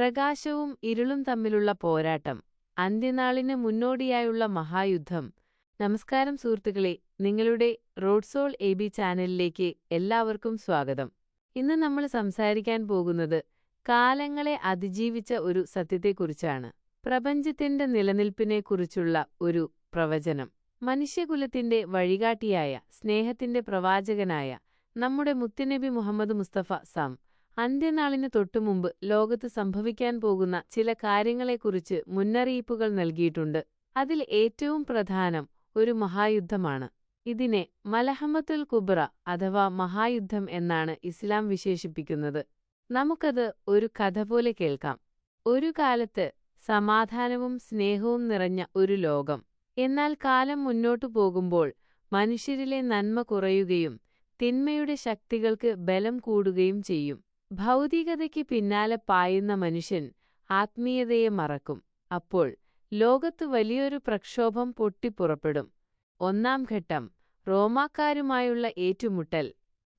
പ്രകാശവും ഇരുളും തമ്മിലുള്ള പോരാട്ടം അന്ത്യനാളിന് മുന്നോടിയായുള്ള മഹായുദ്ധം. നമസ്കാരം സുഹൃത്തുക്കളെ നിങ്ങളുടെ റോഡ് സോൾ എ ബി ചാനലിലേക്ക് എല്ലാവർക്കും സ്വാഗതം. ഇന്ന് നമ്മൾ സംസാരിക്കാൻ പോകുന്നത് കാലങ്ങളെ അതിജീവിച്ച ഒരു സത്യത്തെക്കുറിച്ചാണ്. പ്രപഞ്ചത്തിന്റെ നിലനിൽപ്പിനെക്കുറിച്ചുള്ള ഒരു പ്രവചനം. മനുഷ്യകുലത്തിന്റെ വഴികാട്ടിയായ സ്നേഹത്തിന്റെ പ്രവാചകനായ നമ്മുടെ മുത്തുനബി മുഹമ്മദ് മുസ്തഫ സാം അന്ത്യനാളിന് തൊട്ടുമുമ്പ് ലോകത്ത് സംഭവിക്കാൻ പോകുന്ന ചില കാര്യങ്ങളെക്കുറിച്ച് മുന്നറിയിപ്പുകൾ നൽകിയിട്ടുണ്ട്. അതിൽ ഏറ്റവും പ്രധാനം ഒരു മഹായുദ്ധമാണ്. ഇതിനെ മലഹമ്മത്തുൽ കുബ്ര അഥവാ മഹായുദ്ധം എന്നാണ് ഇസ്ലാം വിശേഷിപ്പിക്കുന്നത്. നമുക്കത് ഒരു കഥ പോലെ കേൾക്കാം. ഒരു കാലത്ത് സമാധാനവും സ്നേഹവും നിറഞ്ഞ ഒരു ലോകം. എന്നാൽ കാലം മുന്നോട്ടു പോകുമ്പോൾ മനുഷ്യരിലെ നന്മ കുറയുകയും തിന്മയുടെ ശക്തികൾക്ക് ബലം കൂടുകയും ചെയ്യും. ഭൗതികതയ്ക്ക് പിന്നാലെ പായുന്ന മനുഷ്യൻ ആത്മീയതയെ മറക്കും. അപ്പോൾ ലോകത്ത് വലിയൊരു പ്രക്ഷോഭം പൊട്ടിപ്പുറപ്പെടും. ഒന്നാം ഘട്ടം. റോമാക്കാരുമായുള്ള ഏറ്റുമുട്ടൽ.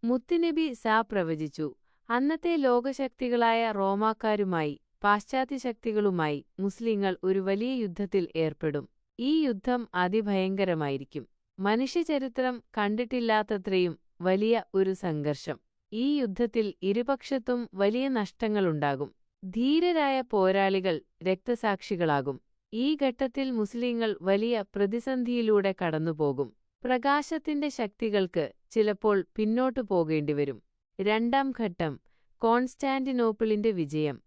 മുത്തുനബി സാ പ്രവചിച്ചു. അന്നത്തെ ലോകശക്തികളായ റോമാക്കാരുമായി പാശ്ചാത്യ ശക്തികളുമായി മുസ്ലിങ്ങൾ ഒരു വലിയ യുദ്ധത്തിൽ ഏർപ്പെടും. ഈ യുദ്ധം അതിഭയങ്കരമായിരിക്കും. മനുഷ്യചരിത്രം കണ്ടിട്ടില്ലാത്തത്രയും വലിയ ഒരു സംഘർഷം. ഈ യുദ്ധത്തിൽ ഇരുപക്ഷത്തും വലിയ നഷ്ടങ്ങളുണ്ടാകും. ധീരരായ പോരാളികൾ രക്തസാക്ഷികളാകും. ഈ ഘട്ടത്തിൽ മുസ്ലിങ്ങൾ വലിയ പ്രതിസന്ധിയിലൂടെ കടന്നുപോകും. പ്രകാശത്തിന്റെ ശക്തികൾക്ക് ചിലപ്പോൾ പിന്നോട്ടു പോകേണ്ടിവരും. രണ്ടാം ഘട്ടം കോൺസ്റ്റാന്റിനോപ്പിളിന്റെ വിജയം.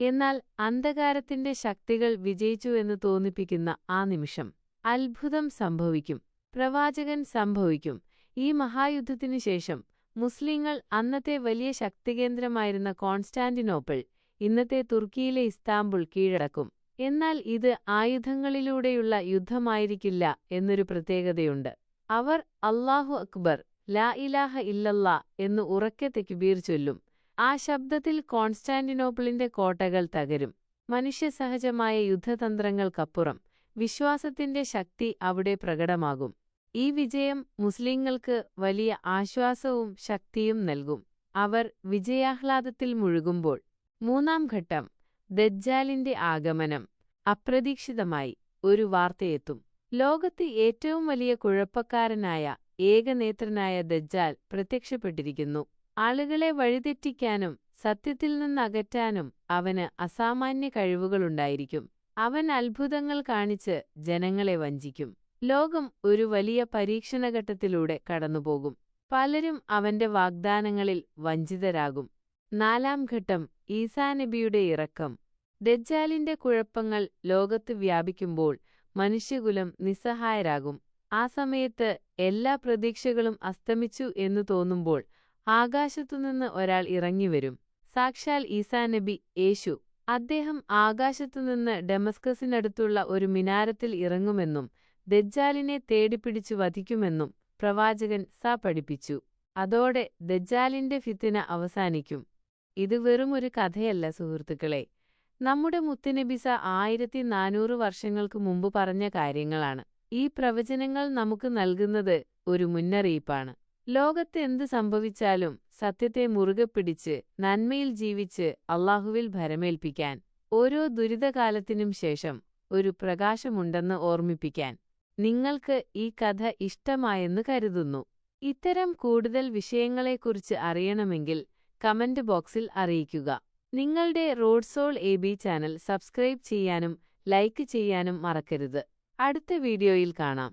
എന്നാൽ അന്ധകാരത്തിന്റെ ശക്തികൾ വിജയിച്ചു എന്ന് തോന്നിപ്പിക്കുന്ന ആ നിമിഷം അത്ഭുതം സംഭവിക്കും. പ്രവാചകൻ സംഭവിക്കും. ഈ മഹായുദ്ധത്തിനു ശേഷം മുസ്ലിങ്ങൾ അന്നത്തെ വലിയ ശക്തികേന്ദ്രമായിരുന്ന കോൺസ്റ്റാന്റിനോപ്പിൾ ഇന്നത്തെ തുർക്കിയിലെ ഇസ്താംബുൾ കീഴടക്കും. എന്നാൽ ഇത് ആയുധങ്ങളിലൂടെയുള്ള യുദ്ധമായിരിക്കില്ല എന്നൊരു പ്രത്യേകതയുണ്ട്. അവർ അള്ളാഹു അക്ബർ ലാ ഇലാഹ ഇല്ലല്ല എന്ന് ഉറക്കെ തെക്കുബീർ ചൊല്ലും. ആ ശബ്ദത്തിൽ കോൺസ്റ്റാന്റിനോപ്പിളിന്റെ കോട്ടകൾ തകരും. മനുഷ്യസഹജമായ യുദ്ധതന്ത്രങ്ങൾക്കപ്പുറം വിശ്വാസത്തിന്റെ ശക്തി അവിടെ പ്രകടമാകും. ഈ വിജയം മുസ്ലിങ്ങൾക്ക് വലിയ ആശ്വാസവും ശക്തിയും നൽകും. അവർ വിജയാഹ്ലാദത്തിൽ മുഴുകുമ്പോൾ മൂന്നാം ഘട്ടം ദജ്ജാലിന്റെ ആഗമനം അപ്രതീക്ഷിതമായി ഒരു വാർത്തയെത്തും. ലോകത്ത് ഏറ്റവും വലിയ കുഴപ്പക്കാരനായ ഏകനേത്രനായ ദജ്ജാൽ പ്രത്യക്ഷപ്പെട്ടിരിക്കുന്നു. ആളുകളെ വഴിതെറ്റിക്കാനും സത്യത്തിൽ നിന്നകറ്റാനും അവന് അസാമാന്യ കഴിവുകളുണ്ടായിരിക്കും. അവൻ അത്ഭുതങ്ങൾ കാണിച്ച് ജനങ്ങളെ വഞ്ചിക്കും. ലോകം ഒരു വലിയ പരീക്ഷണഘട്ടത്തിലൂടെ കടന്നുപോകും. പലരും അവന്റെ വാഗ്ദാനങ്ങളിൽ വഞ്ചിതരാകും. നാലാം ഘട്ടം ഈസാനബിയുടെ ഇറക്കം. ദജ്ജാലിന്റെ കുഴപ്പങ്ങൾ ലോകത്ത് വ്യാപിക്കുമ്പോൾ മനുഷ്യകുലം നിസ്സഹായരാകും. ആ സമയത്ത് എല്ലാ പ്രതീക്ഷകളും അസ്തമിച്ചു എന്നു തോന്നുമ്പോൾ ആകാശത്തുനിന്ന് ഒരാൾ ഇറങ്ങിവരും. സാക്ഷാൽ ഈസാനബി യേശു. അദ്ദേഹം ആകാശത്തുനിന്ന് ഡെമസ്കസിനടുത്തുള്ള ഒരു മിനാരത്തിൽ ഇറങ്ങുമെന്നും ദജ്ജാലിനെ തേടിപ്പിടിച്ചു വധിക്കുമെന്നും പ്രവാചകൻ സ പഠിപ്പിച്ചു. അതോടെ ദജ്ജാലിന്റെ ഫിത്തിന അവസാനിക്കും. ഇത് വെറുമൊരു കഥയല്ല സുഹൃത്തുക്കളെ. നമ്മുടെ മുത്തുനബിസ ആയിരത്തി നാനൂറ് വർഷങ്ങൾക്ക് മുമ്പ് പറഞ്ഞ കാര്യങ്ങളാണ്. ഈ പ്രവചനങ്ങൾ നമുക്ക് നൽകുന്നത് ഒരു മുന്നറിയിപ്പാണ്. ലോകത്ത് എന്ത് സംഭവിച്ചാലും സത്യത്തെ മുറുകെ പിടിച്ച് നന്മയിൽ ജീവിച്ച് അള്ളാഹുവിൽ ഭരമേൽപ്പിക്കാൻ ഓരോ ദുരിതകാലത്തിനും ശേഷം ഒരു പ്രകാശമുണ്ടെന്ന് ഓർമ്മിപ്പിക്കാൻ നിങ്ങൾക്ക് ഈ കഥ ഇഷ്ടമായെന്ന് കരുതുന്നു. ഇത്തരം കൂടുതൽ വിഷയങ്ങളെക്കുറിച്ച് അറിയണമെങ്കിൽ കമന്റ് ബോക്സിൽ അറിയിക്കുക. നിങ്ങളുടെ Road Soul A B channel subscribe ചെയ്യാനും ലൈക്ക് ചെയ്യാനും മറക്കരുത്. അടുത്ത വീഡിയോയിൽ കാണാം.